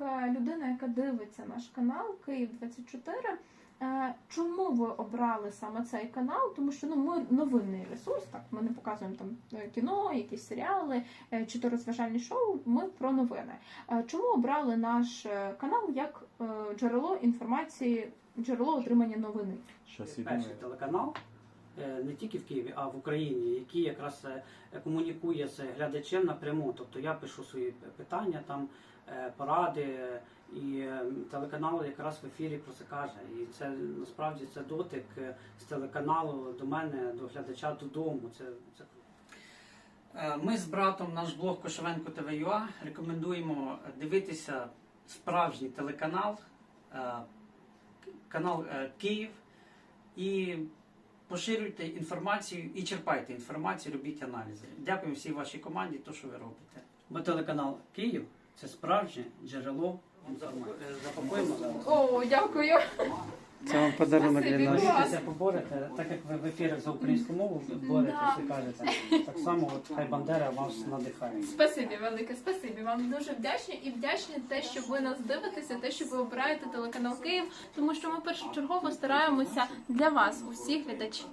е, людина, яка дивиться наш канал Київ 24 е, Чому ви обрали саме цей канал? Тому що ну ми новинний ресурс, так ми не показуємо там е, кіно, якісь серіали чи то розважальні шоу. Ми про новини. Чому обрали наш канал як джерело інформації, джерело отримання новини? Перший телеканал не тільки в Києві, а в Україні, який якраз е, комунікує з глядачем напряму. Тобто я пишу свої питання, там е, поради, е, і е, телеканал якраз в ефірі про це каже. І це насправді це дотик е, з телеканалу до мене, до глядача додому. Це, це Е, Ми з братом наш блог Кошевенко ТВ.ЮА рекомендуємо дивитися справжній телеканал, е, канал е, Київ і поширюйте інформацію і черпайте інформацію, робіть аналізи. Дякую всій вашій команді, то що ви робите. Бо телеканал Київ це справжнє джерело інформації. Запакуємо зараз. О, дякую. Це вам подарунок для нас. Борітеся, поборете, так як ви в ефірах за українську мову боретеся і кажете, так само от хай Бандера вас надихає. Спасибі велике, спасибі. Вам дуже вдячні і вдячні те, що ви нас дивитеся, те, що ви обираєте телеканал Київ, тому що ми першочергово стараємося для вас, усіх глядачів.